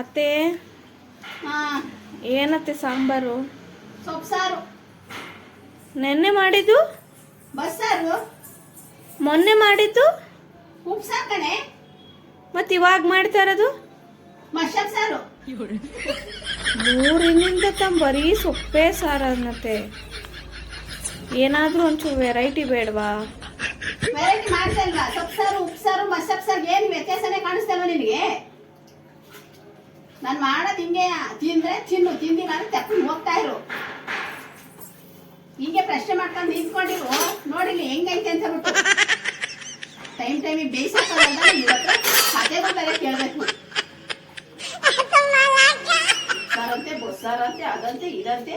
ಅತ್ತೆ? ಏನತ್ತೆ ಸಾಂಬಾರು? ಸೊಪ್ಪು ಸಾರು ನೆನ್ನೆ ಮಾಡಿದ್ದು? ಬಸ್ಸಾರು. ಮೊನ್ನೆ ಮಾಡಿದ್ದು? ಉಪ್ಸಾಕಣೆ ಕಣೆ. ಮತ್ತೆ ಇವಾಗ ಮಾಡ್ತಾ ಇರೋದು? ಸಾರು. ಮೂರಿನಿಂದ ತಮ್ಮ ಬರೀ ಸೊಪ್ಪೆ ಸಾರು ಅನ್ನತ್ತೆ. ಏನಾದರೂ ಒಂಚೂರು ವೆರೈಟಿ ಬೇಡವಾ? ವೆರೈಟಿ ಮಾಡ್ತಾ ಇಲ್ವಾ? ಸೊಪ್ಪು ಸಾರು ಉಪ್ಸಾರು ಸಾರು ಮಶಪ್ ಸಾರು ಏನು ವ್ಯತ್ಯಾಸನೇ ಕಾಣಿಸ್ತಲ್ವ ನಿನಗೆ? ನಾನು ಮಾಡೋದು ಹಿಂಗೆ ತಿಂದ್ರೆ ತಿನ್ನು, ತಿಂದಿಲ್ಲ ಅಂದ್ರೆ ತಪ್ಪು ಹೋಗ್ತಾ ಇರು. ಹಿಂಗೆ ಪ್ರಶ್ನೆ ಮಾಡ್ಕೊಂಡು ನಿಂತ್ಕೊಂಡಿರು. ನೋಡಿಲಿ ಹೆಂಗೈತೆ ಅಂತ ಬಿಟ್ಟು. ಟೈಮ್ ಟೈಮಿಗೆ ಬೇಯಿಸಕ್ಕಲ್ಲ ಕತೆಗಳು ಬೇರೆ ಕೇಳಬೇಕು. ಸಾರಂತೆ ಬಸ್ಸಾರಂತೆ ಅದಂತೆ, ಇದಂತೆ.